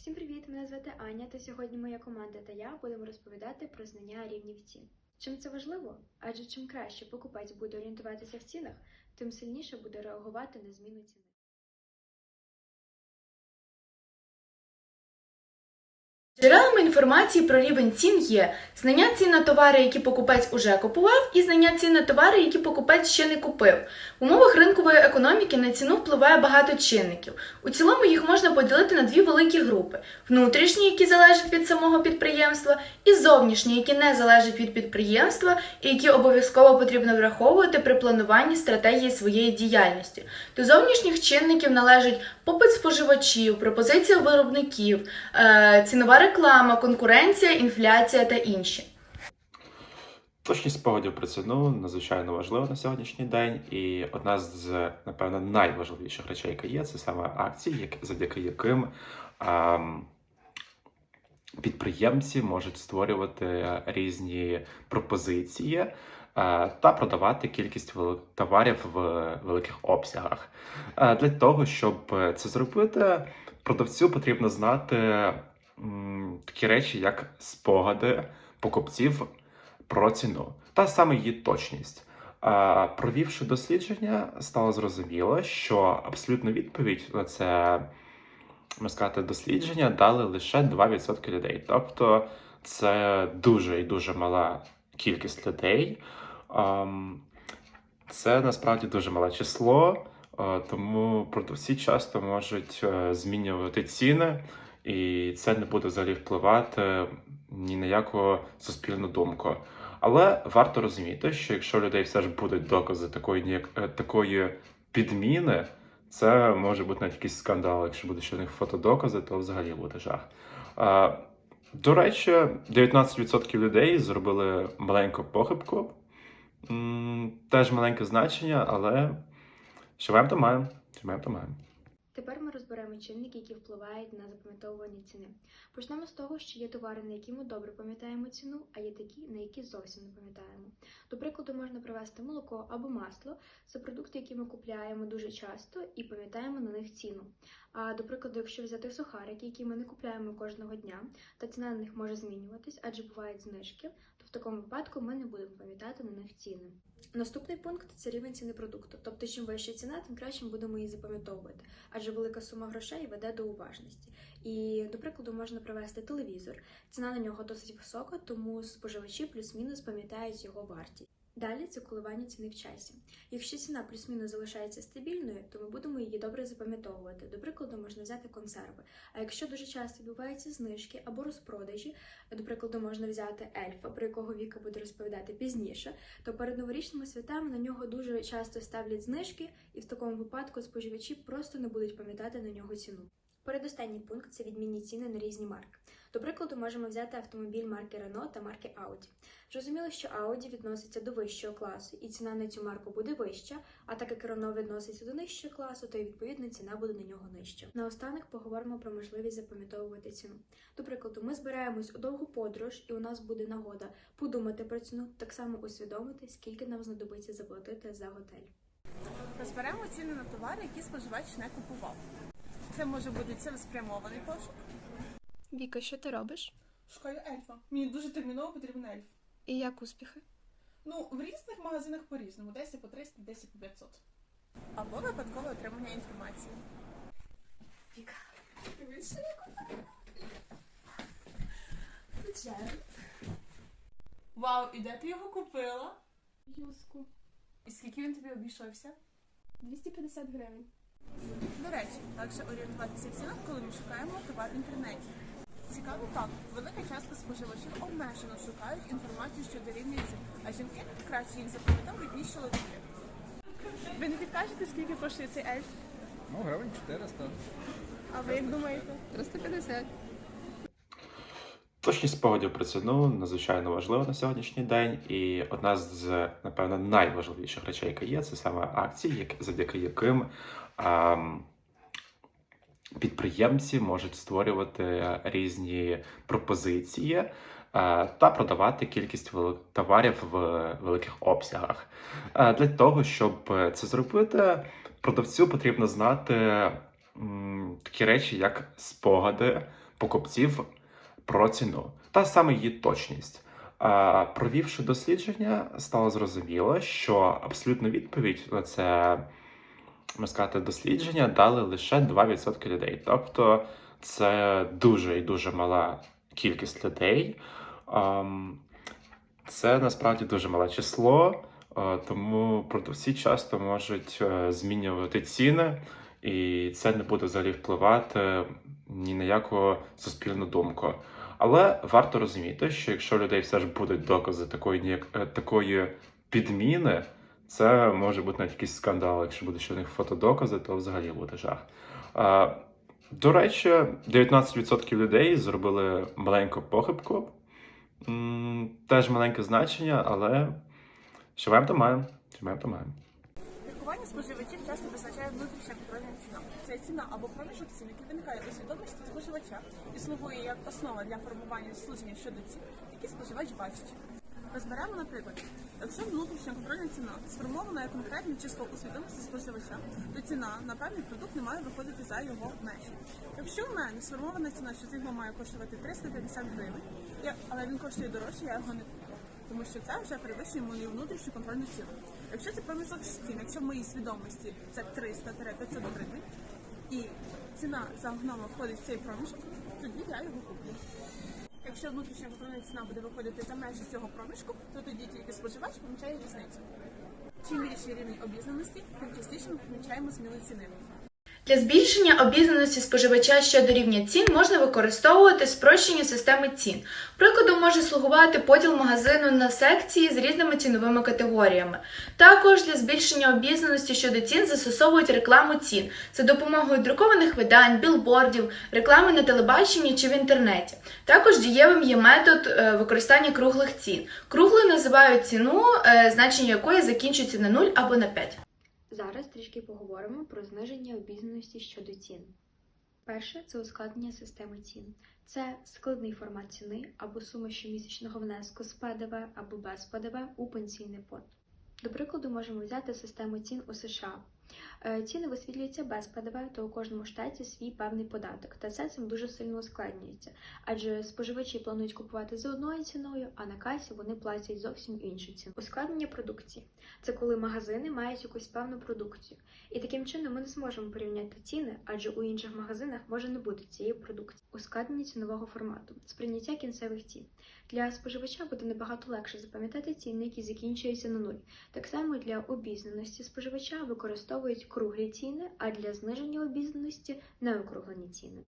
Всім привіт! Мене звати Аня, та сьогодні моя команда та я будемо розповідати про знання рівнів цін. Чим це важливо? Адже чим краще покупець буде орієнтуватися в цінах, тим сильніше буде реагувати на зміну ціни. Джерелами інформації про рівень цін є знання цін на товари, які покупець уже купував, і знання цін на товари, які покупець ще не купив. В умовах ринкової економіки на ціну впливає багато чинників. У цілому їх можна поділити на дві великі групи: внутрішні, які залежать від самого підприємства, і зовнішні, які не залежать від підприємства, і які обов'язково потрібно враховувати при плануванні стратегії своєї діяльності. До зовнішніх чинників належать попит споживачів, пропозиція виробників, е, цінова реклама, конкуренція, інфляція та інші. Точність спогадів про ціну надзвичайно важлива на сьогоднішній день, і одна з, напевно, найважливіших речей, яка є, це саме акції, завдяки яким ем, підприємці можуть створювати різні пропозиції та продавати кількість товарів в великих обсягах. Е, для того, щоб це зробити, продавцю потрібно знати такі речі, як спогади покупців про ціну та саме її точність. Провівши дослідження, стало зрозуміло, що абсолютну відповідь на це можна сказати, дослідження дали лише 2% людей. Тобто це дуже і дуже мала кількість людей. Це насправді дуже мале число, а, тому продавці часто можуть е, змінювати ціни, і це не буде взагалі впливати ні на яку суспільну думку. Але варто розуміти, що якщо людей все ж будуть докази такої е, такої підміни, це може бути навіть якийсь скандал. Якщо буде ще у них фотодокази, то взагалі буде жах. До речі, 19% людей зробили маленьку похибку. Теж маленьке значення, але маємо, то маємо. Маємо, то маємо. Тепер ми розберемо чинники, які впливають на запам'ятовування ціни. Почнемо з того, що є товари, на які ми добре пам'ятаємо ціну, а є такі, на які зовсім не пам'ятаємо. До прикладу, можна привести молоко або масло. Це продукти, які ми купляємо дуже часто і пам'ятаємо на них ціну. А до прикладу, якщо взяти сухарики, які ми не купляємо кожного дня, та ціна на них може змінюватись, адже бувають знижки, в такому випадку ми не будемо пам'ятати на них ціни. Наступний пункт це рівень ціни продукту. Тобто, чим вища ціна, тим краще будемо її запам'ятовувати, адже велика сума грошей веде до уважності. І, до прикладу, можна привести телевізор. Ціна на нього досить висока, тому споживачі плюс-мінус пам'ятають його вартість. Далі це коливання ціни в часі. Якщо ціна плюс-мінус залишається стабільною, то ми будемо її добре запам'ятовувати. До прикладу, можна взяти консерви. А якщо дуже часто відбуваються знижки або розпродажі, до прикладу, можна взяти ельфа, про якого Віка буде розповідати пізніше, то перед новорічними святами на нього дуже часто ставлять знижки, і в такому випадку споживачі просто не будуть пам'ятати на нього ціну. Передостанній пункт це відмінні ціни на різні марки. До прикладу, можемо взяти автомобіль марки Renault та марки Audi. Зрозуміло, що Audi відноситься до вищого класу, і ціна на цю марку буде вища, а так як Renault відноситься до нижчого класу, то й відповідно ціна буде на нього нижча. Наостанок поговоримо про можливість запам'ятовувати ціну. До прикладу, ми збираємось у довгу подорож, і у нас буде нагода подумати про ціну, так само усвідомити, скільки нам знадобиться заплатити за готель. Розберемо ціни на товари, які споживач не купував. Це може бути цілеспрямований пошук. Віка, що ти робиш? Шукаю ельфа. Мені дуже терміново потрібен ельф. І як успіхи? Ну, в різних магазинах по-різному, десь по 300, десь по 500. Або випадкове отримання інформації. Віка, я купила. Звичайно. Вау, і де ти його купила? Юску. І скільки він тобі обійшовся? 250 гривень. До речі, легше орієнтуватися в цінах, коли ми шукаємо товар в інтернеті. Цікавий факт: велика частка споживачів обмежено шукають інформацію щодо рівня цін, а жінки краще їх запам'ятовують, ніж чоловіки. Ви не підкажете, скільки коштує цей ельф? Ну, гривень 400. А ви як думаєте? 350. Точність спогадів про ціну надзвичайно важлива на сьогоднішній день, і одна з, напевно, найважливіших речей, яка є, це саме акції, завдяки яким ем, підприємці можуть створювати різні пропозиції е, та продавати кількість товарів в великих обсягах. Е, для того, щоб це зробити, продавцю потрібно знати такі речі, як спогади покупців про ціну та саме її точність. Провівши дослідження, стало зрозуміло, що абсолютну відповідь на це сказати, дослідження дали лише 2% людей. Тобто це дуже і дуже мала кількість людей. Це насправді дуже мале число, е, тому продавці часто можуть е, змінювати ціни, і це не буде взагалі впливати ні на яку суспільну думку. Але варто розуміти, що якщо людей все ж будуть докази такої, е, такої підміни, це може бути навіть якийсь скандал. Якщо буде ще них фотодокази, то взагалі буде жах. А, до речі, 19% людей зробили маленьку похибку. Теж маленьке значення, але маємо, то маємо. Маємо, то маємо. Лікування споживачів часто визначає внутрішня контрольна ціна. Це ціна або проміжок цін, який виникає у свідомості споживача і слугує як основа для формування судження щодо цін, які споживач бачить. Розберемо, наприклад, якщо внутрішня контрольна ціна сформована як конкретне число у свідомості споживача, то ціна на певний продукт не має виходити за його межі. Якщо в мене сформована ціна, що цигла має коштувати 350 гривень, але він коштує дорожче, я його не куплю. Тому що це вже перевищує мою внутрішню контрольну ціну. Якщо це проміжок цін, якщо в моїй свідомості це 300-500 гривень, і ціна за гнома входить в цей проміжок, тоді я його куплю. Якщо внутрішня контрольна ціна буде виходити за межі цього проміжку, то тоді тільки споживач помічає різницю. Чим більший рівень обізнаності, тим частіше ми помічаємо зміни ціни. Для збільшення обізнаності споживача щодо рівня цін можна використовувати спрощені системи цін. Прикладом може слугувати поділ магазину на секції з різними ціновими категоріями. Також для збільшення обізнаності щодо цін застосовують рекламу цін за допомогою друкованих видань, білбордів, реклами на телебаченні чи в інтернеті. Також дієвим є метод е, використання круглих цін. Круглою називають ціну, е, значення якої закінчується на 0 або на 5. Зараз трішки поговоримо про зниження обізнаності щодо цін. Перше це ускладнення системи цін. Це складний формат ціни або сума щомісячного внеску з ПДВ або без ПДВ у пенсійний фонд. До прикладу, можемо взяти систему цін у США. Е, Ціни висвітлюються без ПДВ, то у кожному штаті свій певний податок, та це цим дуже сильно ускладнюється, адже споживачі планують купувати за одною ціною, а на касі вони платять зовсім іншу ціну. Ускладнення продукції це коли магазини мають якусь певну продукцію, і таким чином ми не зможемо порівняти ціни, адже у інших магазинах може не бути цієї продукції. Ускладнення цінового формату, сприйняття кінцевих цін. Для споживача буде набагато легше запам'ятати ціни, які закінчуються на нуль. Так само для обізнаності споживача використовують круглі ціни, а для зниження обізнаності неокруглені ціни.